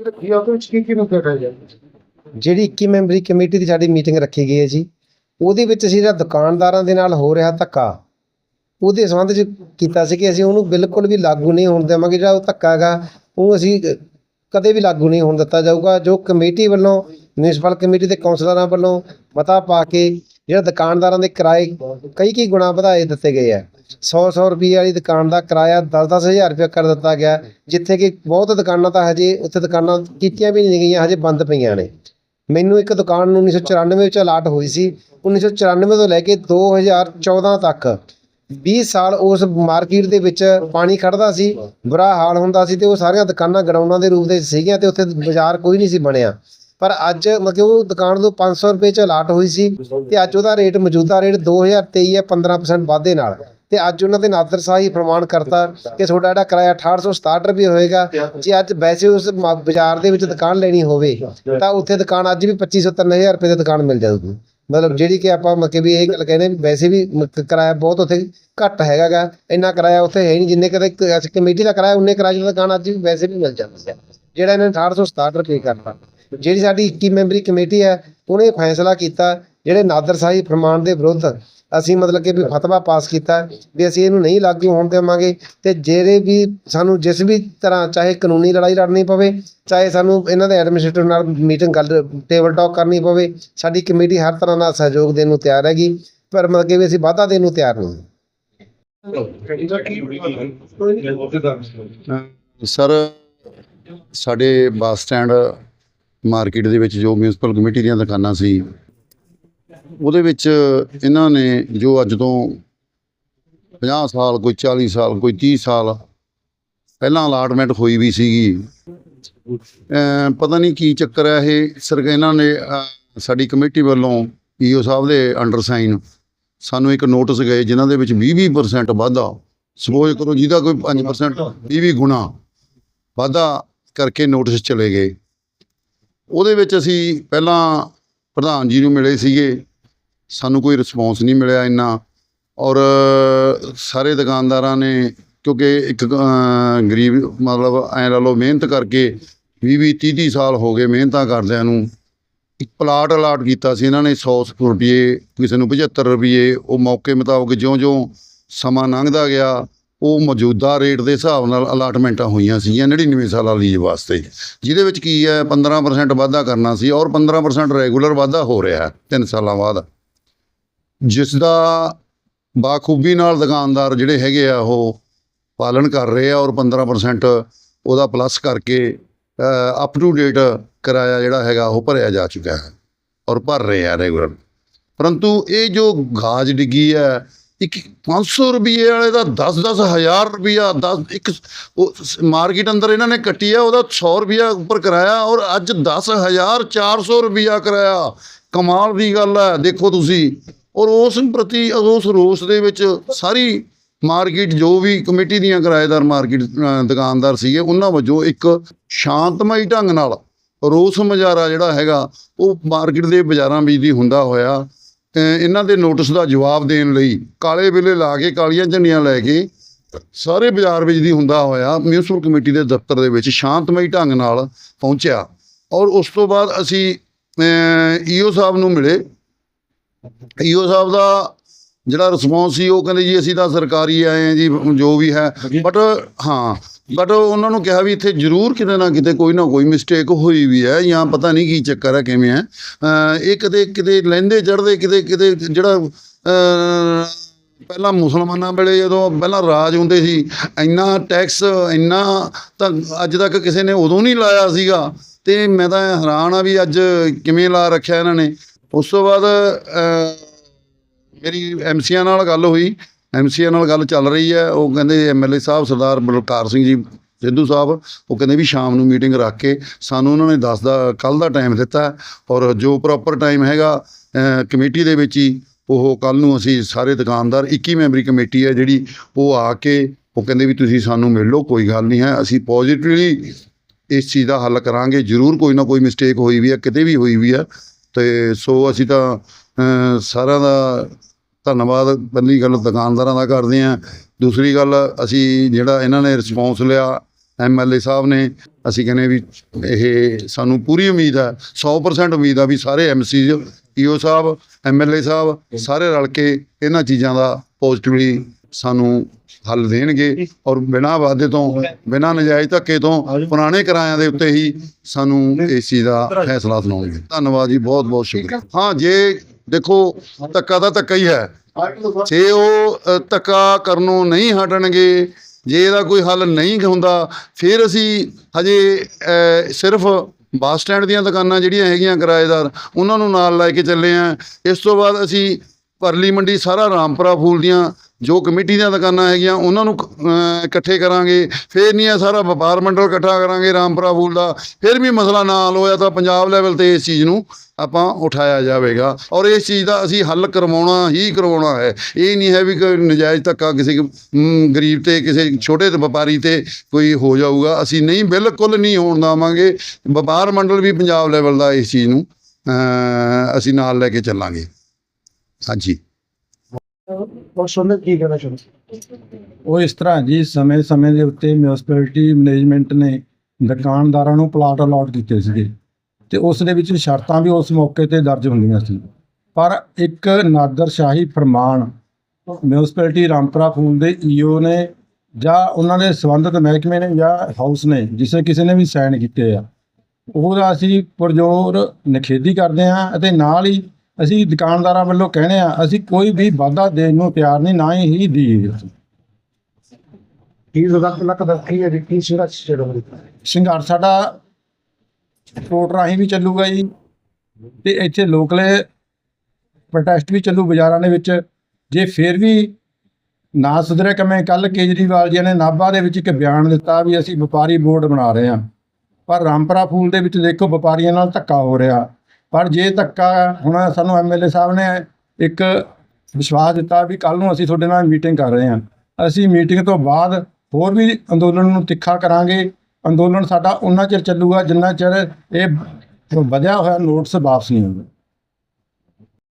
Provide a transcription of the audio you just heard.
ਕੀ ਉਹਦੇ ਵਿੱਚ ਕੀ ਕੀ ਮੁੱਦੇ ਰਹੇ ਜਿਹੜੀ 21 ਮੈਂਬਰੀ ਕਮੇਟੀ ਦੀ ਸਾਡੀ ਮੀਟਿੰਗ ਰੱਖੀ ਗਈ ਹੈ ਜੀ, ਉਹਦੇ ਵਿੱਚ ਅਸੀਂ ਜਿਹੜਾ ਦੁਕਾਨਦਾਰਾਂ ਦੇ ਨਾਲ ਹੋ ਰਿਹਾ ਧੱਕਾ, ਉਹਦੇ ਸੰਬੰਧ 'ਚ ਕੀਤਾ ਸੀ ਕਿ ਅਸੀਂ ਉਹਨੂੰ ਬਿਲਕੁਲ ਵੀ ਲਾਗੂ ਨਹੀਂ ਹੋਣ ਦੇਵਾਂਗੇ, ਜਿਹੜਾ ਉਹ ਧੱਕਾ ਹੈਗਾ, ਉਹ ਅਸੀਂ ਕਦੇ ਵੀ ਲਾਗੂ ਨਹੀਂ ਹੋਣ ਦਿੱਤਾ ਜਾਊਗਾ, ਜੋ ਕਮੇਟੀ ਵੱਲੋਂ ਮਿਊਨਿਸਪਲ ਕਮੇਟੀ ਦੇ ਕੌਂਸਲਰਾਂ ਵੱਲੋਂ ਮਤਾ ਪਾ ਕੇ ਜਿਹੜਾ ਦੁਕਾਨਦਾਰਾਂ ਦੇ ਕਿਰਾਏ ਕਈ ਕਈ ਗੁਣਾ ਵਧਾਏ ਦਿੱਤੇ ਗਏ ਆ। 100 100 ਰੁਪਏ ਵਾਲੀ ਦੁਕਾਨ ਦਾ ਕਿਰਾਇਆ 10 10 ਹਜ਼ਾਰ ਰੁਪਏ ਕਰ ਦਿੱਤਾ ਗਿਆ, ਜਿੱਥੇ ਕਿ ਬਹੁਤ ਦੁਕਾਨਾਂ ਤਾਂ ਹਜੇ ਉੱਥੇ ਦੁਕਾਨਾਂ ਕੀਤੀਆਂ ਵੀ ਨਹੀਂ ਗਈਆਂ, ਹਜੇ ਬੰਦ ਪਈਆਂ ਨੇ। ਮੈਨੂੰ ਇੱਕ ਦੁਕਾਨ ਨੂੰ 1994 ਵਿੱਚ ਅਲਾਟ ਹੋਈ ਸੀ 1994 ਤੋਂ ਲੈ ਕੇ 2014 ਤੱਕ। 20 ਸਾਲ ਉਸ ਮਾਰਕੀਟ ਦੇ ਵਿੱਚ ਪਾਣੀ ਖੜਦਾ ਸੀ, ਬੁਰਾ ਹਾਲ ਹੁੰਦਾ ਸੀ ਤੇ ਉਹ ਸਾਰੀਆਂ ਦੁਕਾਨਾਂ ਗਰਾਊਂਡਾਂ ਦੇ ਰੂਪ ਦੇ ਸੀਗੀਆਂ ਤੇ ਉੱਥੇ ਬਾਜ਼ਾਰ ਕੋਈ ਨਹੀਂ ਸੀ ਬਣਿਆ। ਪਰ ਅੱਜ ਮਤਲਬ ਉਹ ਦੁਕਾਨ ਤੋਂ 500 ਰੁਪਏ ਚ ਅਲਾਟ ਹੋਈ ਸੀ ਤੇ ਅੱਜ ਉਹਦਾ ਰੇਟ ਮੌਜੂਦਾ ਰੇਟ 2023 ਹੈ 15% ਵਾਧੇ ਨਾਲ। ਤੇ ਅੱਜ ਉਹਨਾਂ ਦੇ ਨਾਦਰ ਸ਼ਾਹੀ ਪ੍ਰਮਾਣ ਕਰਤਾ ਕਿ ਤੁਹਾਡਾ ਜਿਹੜਾ ਕਿਰਾਇਆ 6867 ਰੁਪਏ ਹੋਏਗਾ, ਜੇ ਅੱਜ ਵੈਸੇ ਉਸ ਬਾਜ਼ਾਰ ਦੇ ਵਿੱਚ ਦੁਕਾਨ ਲੈਣੀ ਹੋਵੇ, ਤਾਂ ਉੱਥੇ ਦੁਕਾਨ ਅੱਜ ਵੀ 2500 3000 ਰੁਪਏ ਦੀ ਦੁਕਾਨ ਮਿਲ ਜਾਊਗੀ। ਮਤਲਬ ਜਿਹੜੀ ਕਿ ਆਪਾਂ ਮਤਲਬ ਕਿ ਵੀ ਇਹ ਗੱਲ ਕਹਿੰਦੇ ਵੀ ਵੈਸੇ ਵੀ ਕਿਰਾਇਆ ਬਹੁਤ ਉੱਥੇ ਘੱਟ ਹੈਗਾਗਾ, ਇੰਨਾ ਕਿਰਾਇਆ ਉੱਥੇ ਹੈ ਹੀ ਨਹੀਂ, ਜਿੰਨੇ ਕਦੇ ਕਮੇਟੀ ਦਾ ਕਿਰਾਇਆ, ਉਨੇ ਕਿਰਾਏ ਦੀ ਦੁਕਾਨ ਅੱਜ ਵੀ ਵੈਸੇ ਵੀ ਮਿਲ ਜਾਂਦੀ ਹੈ। ਜਿਹੜਾ ਇਹਨਾਂ ਨੇ 6867 ਰੁਪਏ ਕਰਤਾ। ਜਿਹੜੀ ਸਾਡੀ 21 ਮੈਂਬਰੀ ਕਮੇਟੀ ਹੈ, ਉਹਨੇ ਫੈਸਲਾ ਕੀਤਾ ਜਿਹੜੇ ਨਾਦਰ ਸ਼ਾਹੀ ਫਰਮਾਨ ਦੇ ਵਿਰੁੱਧ ਅਸੀਂ ਮਤਲਬ ਕਿ ਵੀ ਫਤਵਾ ਪਾਸ ਕੀਤਾ ਵੀ ਅਸੀਂ ਇਹਨੂੰ ਨਹੀਂ ਲਾਗੂ ਹੋਣ ਦੇਵਾਂਗੇ ਤੇ ਜਿਹੜੇ ਵੀ ਸਾਨੂੰ ਜਿਸ ਵੀ ਤਰ੍ਹਾਂ ਚਾਹੇ ਕਾਨੂੰਨੀ ਲੜਾਈ ਲੜਨੀ ਪਵੇ, ਚਾਹੇ ਸਾਨੂੰ ਇਹਨਾਂ ਦੇ ਐਡਮਿਨਿਸਟ੍ਰੇਟਰ ਨਾਲ ਮੀਟਿੰਗ ਗੱਲ ਟੇਬਲ ਟਾਕ ਕਰਨੀ ਪਵੇ, ਸਾਡੀ ਕਮੇਟੀ ਹਰ ਤਰ੍ਹਾਂ ਦਾ ਸਹਿਯੋਗ ਦੇਣ ਨੂੰ ਤਿਆਰ ਹੈਗੀ, ਪਰ ਮਤਲਬ ਕਿ ਵੀ ਅਸੀਂ ਵਾਧਾ ਦੇਣ ਨੂੰ ਤਿਆਰ ਨਹੀਂ। ਸਰ, ਸਾਡੇ ਬੱਸ ਸਟੈਂਡ ਮਾਰਕੀਟ ਦੇ ਵਿੱਚ ਜੋ ਮਿਊਨਿਸਪਲ ਕਮੇਟੀ ਦੀਆਂ ਦੁਕਾਨਾਂ ਸੀ, ਉਹਦੇ ਵਿੱਚ ਇਹਨਾਂ ਨੇ ਜੋ ਅੱਜ ਤੋਂ 50 ਸਾਲ, ਕੋਈ 40 ਸਾਲ, ਕੋਈ 30 ਸਾਲ ਪਹਿਲਾਂ ਅਲਾਟਮੈਂਟ ਹੋਈ ਵੀ ਸੀਗੀ। ਪਤਾ ਨਹੀਂ ਕੀ ਚੱਕਰ ਹੈ ਇਹ ਸਰ ਇਹਨਾਂ ਨੇ ਸਾਡੀ ਕਮੇਟੀ ਵੱਲੋਂ ਈਓ ਸਾਹਿਬ ਦੇ ਅੰਡਰ ਸਾਈਨ ਸਾਨੂੰ ਇੱਕ ਨੋਟਿਸ ਗਏ, ਜਿਨ੍ਹਾਂ ਦੇ ਵਿੱਚ 20-20% ਵਾਧਾ। ਸਪੋਜ਼ ਕਰੋ ਜਿਹਦਾ ਕੋਈ 5% 20 ਗੁਣਾ ਵਾਧਾ ਕਰਕੇ ਨੋਟਿਸ ਚਲੇ ਗਏ। ਉਹਦੇ ਵਿੱਚ ਅਸੀਂ ਪਹਿਲਾਂ ਪ੍ਰਧਾਨ ਜੀ ਨੂੰ ਮਿਲੇ ਸੀਗੇ। ਸਾਨੂੰ ਕੋਈ ਰਿਸਪੌਂਸ ਨਹੀਂ ਮਿਲਿਆ ਇੰਨਾ। ਔਰ ਸਾਰੇ ਦੁਕਾਨਦਾਰਾਂ ਨੇ, ਕਿਉਂਕਿ ਇੱਕ ਗਰੀਬ, ਮਤਲਬ ਐ ਲਾ ਲਓ ਮਿਹਨਤ ਕਰਕੇ 20 ਵੀਹ 30 30 ਸਾਲ ਹੋ ਗਏ ਮਿਹਨਤਾਂ ਕਰਦਿਆਂ ਨੂੰ। ਇੱਕ ਪਲਾਟ ਅਲਾਟ ਕੀਤਾ ਸੀ ਇਹਨਾਂ ਨੇ 100 ਰੁਪਏ, ਕਿਸੇ ਨੂੰ 75 ਰੁਪਏ। ਉਹ ਮੌਕੇ ਮੁਤਾਬਕ ਜਿਉਂ-ਜਿਉਂ ਸਮਾਂ ਲੰਘਦਾ ਗਿਆ। ਉਹ ਮੌਜੂਦਾ ਰੇਟ ਦੇ ਹਿਸਾਬ ਨਾਲ ਅਲਾਟਮੈਂਟਾਂ ਹੋਈਆਂ ਸੀਗੀਆਂ 99 ਸਾਲਾਂ ਲੀਜ਼ ਵਾਸਤੇ। ਜਿਹਦੇ ਵਿੱਚ ਕੀ ਹੈ 15% ਵਾਧਾ ਕਰਨਾ ਸੀ ਔਰ 15% ਰੈਗੂਲਰ ਵਾਧਾ ਹੋ ਰਿਹਾ ਹੈ 3 ਸਾਲਾਂ ਬਾਅਦ। ਜਿਸ ਦਾ ਬਾਖੂਬੀ ਨਾਲ ਦੁਕਾਨਦਾਰ ਜਿਹੜੇ ਹੈਗੇ ਆ, ਉਹ ਪਾਲਣ ਕਰ ਰਹੇ ਆ ਔਰ 15% ਉਹਦਾ ਪਲੱਸ ਕਰਕੇ ਅਪ ਟੂ ਡੇਟ ਕਿਰਾਇਆ ਜਿਹੜਾ ਹੈਗਾ, ਉਹ ਭਰਿਆ ਜਾ ਚੁੱਕਾ ਹੈ ਔਰ ਭਰ ਰਹੇ ਆ ਰੈਗੂਲਰ ਪਰੰਤੂ ਇਹ ਜੋ ਗਾਜ ਡਿੱਗੀ ਹੈ ਇੱਕ 500 ਰੁਪਏ ਵਾਲੇ ਦਾ 10-10 ਹਜ਼ਾਰ ਰੁਪਿਆ 10 ਇੱਕ ਉਹ ਮਾਰਕੀਟ ਅੰਦਰ ਇਹਨਾਂ ਨੇ ਕੱਟੀ ਆ, ਉਹਦਾ 100 ਰੁਪਿਆ ਉੱਪਰ ਕਰਾਇਆ ਔਰ ਅੱਜ 10400 ਰੁਪਿਆ ਕਰਾਇਆ। ਕਮਾਲ ਦੀ ਗੱਲ ਹੈ, ਦੇਖੋ ਤੁਸੀਂ। ਔਰ ਉਸ ਪ੍ਰਤੀ, ਉਸ ਰੋਸ ਦੇ ਵਿੱਚ ਸਾਰੀ ਮਾਰਕੀਟ ਜੋ ਵੀ ਕਮੇਟੀ ਦੀਆਂ ਕਿਰਾਏਦਾਰ ਮਾਰਕੀਟ ਦੁਕਾਨਦਾਰ ਸੀਗੇ, ਉਹਨਾਂ ਵਜੋਂ ਇੱਕ ਸ਼ਾਂਤਮਈ ਢੰਗ ਨਾਲ ਰੋਸ ਮੁਜ਼ਾਹਰਾ ਜਿਹੜਾ ਹੈਗਾ, ਉਹ ਮਾਰਕੀਟ ਦੇ ਬਾਜ਼ਾਰਾਂ ਵਿੱਚ ਦੀ ਹੁੰਦਾ ਹੋਇਆ। ਇਹਨਾਂ ਦੇ ਨੋਟਿਸ ਦਾ ਜਵਾਬ ਦੇਣ ਲਈ ਕਾਲੇ ਬਿੱਲੇ ਲਾ ਕੇ, ਕਾਲੀਆਂ ਝੰਡੀਆਂ ਲੈ ਕੇ ਸਾਰੇ ਬਾਜ਼ਾਰ ਵਿੱਚ ਦੀ ਹੁੰਦਾ ਹੋਇਆ ਮਿਊਨਿਸਪਲ ਕਮੇਟੀ ਦੇ ਦਫ਼ਤਰ ਦੇ ਵਿੱਚ ਸ਼ਾਂਤਮਈ ਢੰਗ ਨਾਲ ਪਹੁੰਚਿਆ ਔਰ ਉਸ ਤੋਂ ਬਾਅਦ ਅਸੀਂ ਈਓ ਸਾਹਿਬ ਨੂੰ ਮਿਲੇ। ਈਓ ਸਾਹਿਬ ਦਾ ਜਿਹੜਾ ਰਿਸਪੌਂਸ ਸੀ ਉਹ ਕਹਿੰਦੇ ਜੀ ਅਸੀਂ ਤਾਂ ਸਰਕਾਰੀ ਆਏ ਹਾਂ ਜੀ ਜੋ ਵੀ ਹੈ। ਬਟ ਹਾਂ ਬਟ ਉਹਨਾਂ ਨੂੰ ਕਿਹਾ ਵੀ ਇੱਥੇ ਜ਼ਰੂਰ ਕਿਤੇ ਨਾ ਕਿਤੇ ਕੋਈ ਨਾ ਕੋਈ ਮਿਸਟੇਕ ਹੋਈ ਵੀ ਹੈ ਜਾਂ ਪਤਾ ਨਹੀਂ ਕੀ ਚੱਕਰ ਹੈ ਕਿਵੇਂ ਹੈ। ਇਹ ਕਿਤੇ ਕਿਤੇ ਲੈਂਦੇ ਚੜਦੇ ਕਿਤੇ ਕਿਤੇ ਜਿਹੜਾ ਪਹਿਲਾਂ ਮੁਸਲਮਾਨਾਂ ਵੇਲੇ ਜਦੋਂ ਪਹਿਲਾਂ ਰਾਜ ਹੁੰਦੇ ਸੀ ਇੰਨਾ ਟੈਕਸ ਇੰਨਾ ਤਾਂ ਅੱਜ ਤੱਕ ਕਿਸੇ ਨੇ ਉਦੋਂ ਨਹੀਂ ਲਾਇਆ ਸੀਗਾ। ਤੇ ਮੈਂ ਤਾਂ ਹੈਰਾਨ ਆ ਵੀ ਅੱਜ ਕਿਵੇਂ ਲਾ ਰੱਖਿਆ ਇਹਨਾਂ ਨੇ। ਉਸ ਤੋਂ ਬਾਅਦ ਮੇਰੀ ਐਮਸੀਆਂ ਨਾਲ ਗੱਲ ਹੋਈ। ਐਮਸੀਆਂ ਨਾਲ ਗੱਲ ਚੱਲ ਰਹੀ ਹੈ। ਉਹ ਕਹਿੰਦੇ ਐਮਐਲਏ ਸਾਹਿਬ ਸਰਦਾਰ ਬਲਕਾਰ ਸਿੰਘ ਜੀ ਸਿੱਧੂ ਸਾਹਿਬ, ਉਹ ਕਹਿੰਦੇ ਵੀ ਸ਼ਾਮ ਨੂੰ ਮੀਟਿੰਗ ਰੱਖ ਕੇ ਸਾਨੂੰ ਉਹਨਾਂ ਨੇ 10 ਦਾ ਕੱਲ ਦਾ ਟਾਈਮ ਦਿੱਤਾ ਔਰ ਜੋ ਪ੍ਰੋਪਰ ਟਾਈਮ ਹੈਗਾ ਕਮੇਟੀ ਦੇ ਵਿੱਚ ਹੀ ਉਹ ਕੱਲ ਨੂੰ ਅਸੀਂ ਸਾਰੇ ਦੁਕਾਨਦਾਰ 21 ਮੈਂਬਰੀ ਕਮੇਟੀ ਹੈ ਜਿਹੜੀ, ਉਹ ਆ ਕੇ ਉਹ ਕਹਿੰਦੇ ਵੀ ਤੁਸੀਂ ਸਾਨੂੰ ਮਿਲ ਲਓ, ਕੋਈ ਗੱਲ ਨਹੀਂ ਹੈ। ਅਸੀਂ ਪੋਜ਼ਿਟਿਵਲੀ ਇਸ ਚੀਜ਼ ਦਾ ਹੱਲ ਕਰਾਂਗੇ। ਜ਼ਰੂਰ ਕੋਈ ਨਾ ਕੋਈ ਮਿਸਟੇਕ ਹੋਈ ਵੀ ਆ ਕਿਤੇ ਵੀ ਹੋਈ ਵੀ ਆ ਤੇ ਸੋ ਅਸੀਂ ਤਾਂ ਸਾਰਿਆਂ ਦਾ ਧੰਨਵਾਦ। ਪਹਿਲੀ ਗੱਲ ਦੁਕਾਨਦਾਰਾਂ ਦਾ ਕਰਦੇ ਹਾਂ। ਦੂਸਰੀ ਗੱਲ ਅਸੀਂ ਜਿਹੜਾ ਇਹਨਾਂ ਨੇ ਰਿਸਪੌਂਸ ਲਿਆ ਐਮਐਲਏ ਸਾਹਿਬ ਨੇ, ਅਸੀਂ ਕਹਿੰਦੇ ਵੀ ਇਹ ਸਾਨੂੰ ਪੂਰੀ ਉਮੀਦ ਹੈ 100% ਉਮੀਦ ਆ ਵੀ ਸਾਰੇ ਐਮਸੀ ਈਓ ਸਾਹਿਬ ਐਮਐਲਏ ਸਾਹਿਬ ਸਾਰੇ ਰਲ ਕੇ ਇਹਨਾਂ ਚੀਜ਼ਾਂ ਦਾ ਪੋਜ਼ਿਟਿਵਲੀ ਸਾਨੂੰ ਹੱਲ ਦੇਣਗੇ ਔਰ ਬਿਨਾਂ ਵਾਅਦੇ ਤੋਂ, ਬਿਨਾਂ ਨਜਾਇਜ਼ ਧੱਕੇ ਤੋਂ ਪੁਰਾਣੇ ਕਿਰਾਇਆਂ ਦੇ ਉੱਤੇ ਹੀ ਸਾਨੂੰ ਇਸ ਚੀਜ਼ ਦਾ ਫੈਸਲਾ ਸੁਣਾਉਣਗੇ। ਧੰਨਵਾਦ ਜੀ ਬਹੁਤ ਬਹੁਤ ਸ਼ੁਕਰੀਆ। ਹਾਂ, ਜੇ ਦੇਖੋ, ਧੱਕਾ ਤਾਂ ਧੱਕਾ ਹੀ ਹੈ। ਜੇ ਉਹ ਧੱਕਾ ਕਰਨੋਂ ਨਹੀਂ ਹਟਣਗੇ, ਜੇ ਇਹਦਾ ਕੋਈ ਹੱਲ ਨਹੀਂ ਹੁੰਦਾ, ਫਿਰ ਅਸੀਂ ਹਜੇ ਸਿਰਫ ਬੱਸ ਸਟੈਂਡ ਦੀਆਂ ਦੁਕਾਨਾਂ ਜਿਹੜੀਆਂ ਹੈਗੀਆਂ ਕਿਰਾਏਦਾਰ, ਉਹਨਾਂ ਨੂੰ ਨਾਲ ਲੈ ਕੇ ਚੱਲੇ ਆ। ਇਸ ਤੋਂ ਬਾਅਦ ਅਸੀਂ ਪਰਲੀ ਮੰਡੀ ਸਾਰਾ ਰਾਮਪੁਰਾ ਫੂਲ ਦੀਆਂ ਜੋ ਕਮੇਟੀ ਦੀਆਂ ਦੁਕਾਨਾਂ ਹੈਗੀਆਂ, ਉਹਨਾਂ ਨੂੰ ਇਕੱਠੇ ਕਰਾਂਗੇ। ਫਿਰ ਨਹੀਂ ਇਹ ਸਾਰਾ ਵਪਾਰ ਮੰਡਲ ਇਕੱਠਾ ਕਰਾਂਗੇ ਰਾਮਪੁਰਾ ਫੂਲ ਦਾ। ਫਿਰ ਵੀ ਮਸਲਾ ਨਾ ਹੱਲ ਹੋਇਆ ਤਾਂ ਪੰਜਾਬ ਲੈਵਲ ਤੇ ਇਸ ਚੀਜ਼ ਨੂੰ ਆਪਾਂ ਉਠਾਇਆ ਜਾਵੇਗਾ। ਔਰ ਇਸ ਚੀਜ਼ ਦਾ ਅਸੀਂ ਹੱਲ ਕਰਵਾਉਣਾ ਹੀ ਕਰਵਾਉਣਾ ਹੈ। ਇਹ ਨਹੀਂ ਹੈ ਵੀ ਕੋਈ ਨਜਾਇਜ਼ ਧੱਕਾ ਕਿਸੇ ਗਰੀਬ ਤੇ, ਕਿਸੇ ਛੋਟੇ ਵਪਾਰੀ ਤੇ ਕੋਈ ਹੋ ਜਾਊਗਾ। ਅਸੀਂ ਨਹੀਂ, ਬਿਲਕੁਲ ਨਹੀਂ ਹੋਣ ਦੇਵਾਂਗੇ। ਵਪਾਰ ਮੰਡਲ ਵੀ ਪੰਜਾਬ ਲੈਵਲ ਦਾ ਇਸ ਚੀਜ਼ ਨੂੰ ਅਸੀਂ ਨਾਲ ਲੈ ਕੇ ਚੱਲਾਂਗੇ। ਹਾਂਜੀ। ਉਹ ਸੁਣਨ ਕੀ ਕਹਿਣਾ ਚਾਹੁੰਦੇ ਉਹ ਇਸ ਤਰ੍ਹਾਂ ਜੀ, ਸਮੇਂ-ਸਮੇਂ ਦੇ ਉੱਤੇ ਮਿਊਨਿਸਪੈਲਿਟੀ ਮੈਨੇਜਮੈਂਟ ਨੇ ਦੁਕਾਨਦਾਰਾਂ ਨੂੰ ਪਲਾਟ ਅਲਾਟ ਕੀਤੇ ਸੀਗੇ ਤੇ ਉਸ ਦੇ ਵਿੱਚ ਸ਼ਰਤਾਂ ਵੀ ਉਸ ਮੌਕੇ ਤੇ ਦਰਜ ਹੁੰਦੀਆਂ ਸੀ। ਪਰ ਇੱਕ ਨਾਦਰਸ਼ਾਹੀ ਫਰਮਾਨ ਮਿਊਨਿਸਪੈਲਿਟੀ ਰਾਮਪੁਰਾ ਫੂਲ ਦੇ ਈਓ ਨੇ ਜਾਂ ਉਹਨਾਂ ਦੇ ਸੰਬੰਧਿਤ ਮਹਿਕਮੇ ਨੇ ਜਾਂ ਹਾਊਸ ਨੇ, ਜਿਸੇ ਕਿਸੇ ਨੇ ਵੀ ਸਾਈਨ ਕੀਤੇ ਆ, ਉਹਦਾ ਅਸੀਂ ਪੁਰਜੋਰ ਨਿਖੇਧੀ ਕਰਦੇ ਹਾਂ ਅਤੇ ਨਾਲ ਹੀ ਅਸੀਂ ਦੁਕਾਨਦਾਰਾਂ ਵੱਲੋਂ ਕਹਿੰਦੇ ਆ ਅਸੀਂ ਕੋਈ ਵੀ ਵਾਅਦਾ ਦੇਣ ਨੂੰ ਤਿਆਰ ਨਹੀਂ ਨਾ ਹੀ ਦੀਏ ਕੀ ਜ਼ਰੂਰਤ ਲੱਕ ਦਾ ਕੀ ਹੈ ਜੀ? ਕੀ ਚੜੋ ਸੰਘਰਸ਼ ਸਾਡਾ ਕੋਰਟ ਰਾਹੀਂ ਵੀ ਚੱਲੂਗਾ ਜੀ ਤੇ ਇੱਥੇ ਲੋਕਲੇ ਪ੍ਰੋਟੈਸਟ ਵੀ ਚੱਲੂ ਬਾਜ਼ਾਰਾਂ ਦੇ ਵਿੱਚ। ਜੇ ਫਿਰ ਵੀ ਨਾ ਸੁਧਰੇ ਕਮੇ ਕੱਲ ਕੇਜਰੀਵਾਲ ਜੀ ਨੇ ਨਾਭਾ ਦੇ ਵਿੱਚ ਇੱਕ ਬਿਆਨ ਦਿੱਤਾ ਵੀ ਅਸੀਂ ਵਪਾਰੀ ਬੋਰਡ ਬਣਾ ਰਹੇ ਹਾਂ। ਪਰ ਰਾਮਪੁਰਾ ਫੂਲ ਦੇ ਵਿੱਚ ਦੇਖੋ ਵਪਾਰੀਆਂ ਨਾਲ ਧੱਕਾ ਹੋ ਰਿਹਾ। ਪਰ ਜੇ ਧੱਕਾ ਹੁਣ ਸਾਨੂੰ ਐਮਐਲਏ ਸਾਹਿਬ ਨੇ ਇੱਕ ਵਿਸ਼ਵਾਸ ਦਿੱਤਾ ਵੀ ਕੱਲ ਨੂੰ ਅਸੀਂ ਤੁਹਾਡੇ ਨਾਲ ਮੀਟਿੰਗ ਕਰ ਰਹੇ ਹਾਂ। ਅਸੀਂ ਮੀਟਿੰਗ ਤੋਂ ਬਾਅਦ ਹੋਰ ਵੀ ਅੰਦੋਲਨ ਨੂੰ ਤਿੱਖਾ ਕਰਾਂਗੇ। ਅੰਦੋਲਨ ਸਾਡਾ ਉਨਾ ਚਿਰ ਚੱਲੂਗਾ ਜਿੰਨਾ ਚਿਰ ਇਹ ਵਧਿਆ ਹੋਇਆ ਨੋਟਸ ਵਾਪਸ ਨਹੀਂ ਹੁੰਦਾ